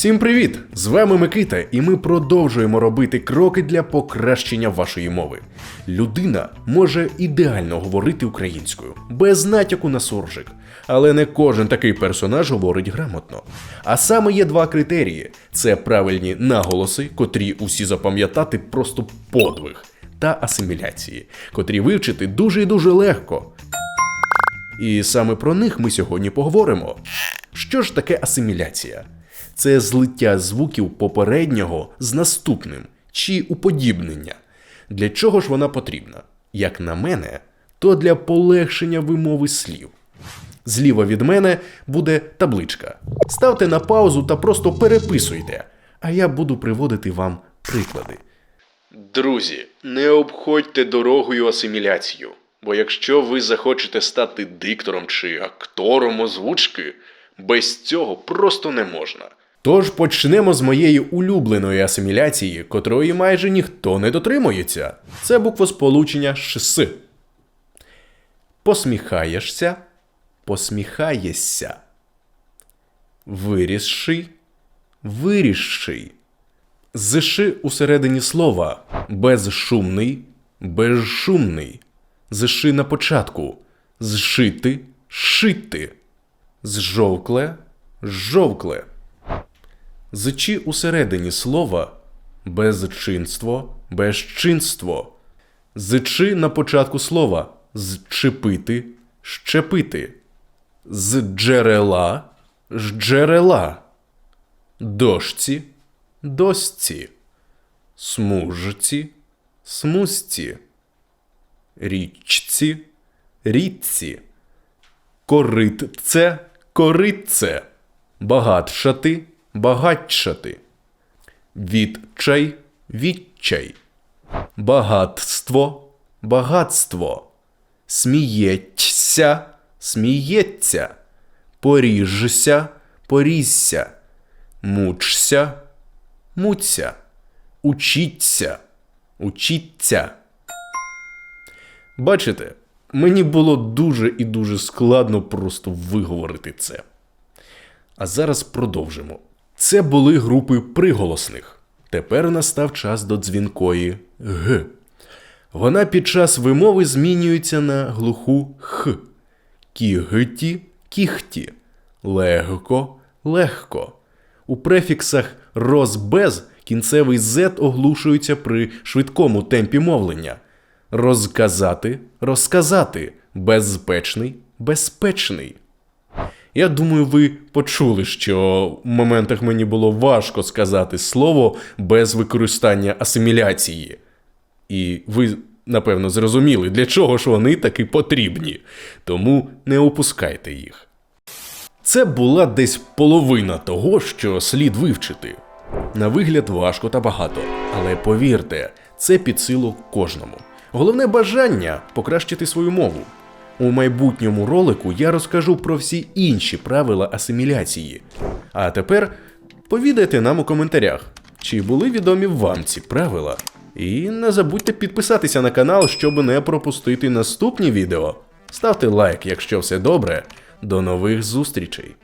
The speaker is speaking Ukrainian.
Всім привіт! З вами Микита, і ми продовжуємо робити кроки для покращення вашої мови. Людина може ідеально говорити українською, без натяку на суржик. Але не кожен такий персонаж говорить грамотно. А саме є два критерії: це правильні наголоси, котрі усі запам'ятати просто подвиг, та асиміляції, котрі вивчити дуже і дуже легко. І саме про них ми сьогодні поговоримо. Що ж таке асиміляція? Це злиття звуків попереднього з наступним чи уподібнення. Для чого ж вона потрібна? Як на мене, то для полегшення вимови слів. Зліва від мене буде табличка. Ставте на паузу та просто переписуйте, а я буду приводити вам приклади. Друзі, не обходьте дорогою асиміляцію, бо якщо ви захочете стати диктором чи актором озвучки, без цього просто не можна. Тож почнемо з моєї улюбленої асиміляції, котрої майже ніхто не дотримується. Це буквосполучення ШС. Посміхаєшся, посміхаєшся. Вирісший, вирісший. Зши усередині слова безшумний, безшумний. Зши на початку. Зшити, шити. Зжовкле, жовкле. Зчи усередині слова безчинство, безчинство. Зчи на початку слова зчепити, щепити. З джерела, ж джерела. Дошці, досці. Смужці, смузці. Річці, річці. Коритце, коритце. Багатшати, багатшати. Відчай, відчай. Багатство, багатство. Сміється, сміється. Поріжся, порізся. Мучся, муться. Учіться, учіться. Бачите, мені було дуже і дуже складно просто виговорити це. А зараз продовжимо. Це були групи приголосних. Тепер настав час до дзвінкої Г. Вона під час вимови змінюється на глуху Х. Кігті, кіхті. Легко, легко. У префіксах роз без кінцевий Z оглушується при швидкому темпі мовлення. Розказати, розказати. Безпечний, безпечний. Я думаю, ви почули, що в моментах мені було важко сказати слово без використання асиміляції. І ви, напевно, зрозуміли, для чого ж вони таки потрібні. Тому не опускайте їх. Це була десь половина того, що слід вивчити. На вигляд важко та багато, але повірте, це під силу кожному. Головне бажання покращити свою мову. У майбутньому ролику я розкажу про всі інші правила асиміляції. А тепер повідайте нам у коментарях, чи були відомі вам ці правила. І не забудьте підписатися на канал, щоб не пропустити наступні відео. Ставте лайк, якщо все добре. До нових зустрічей!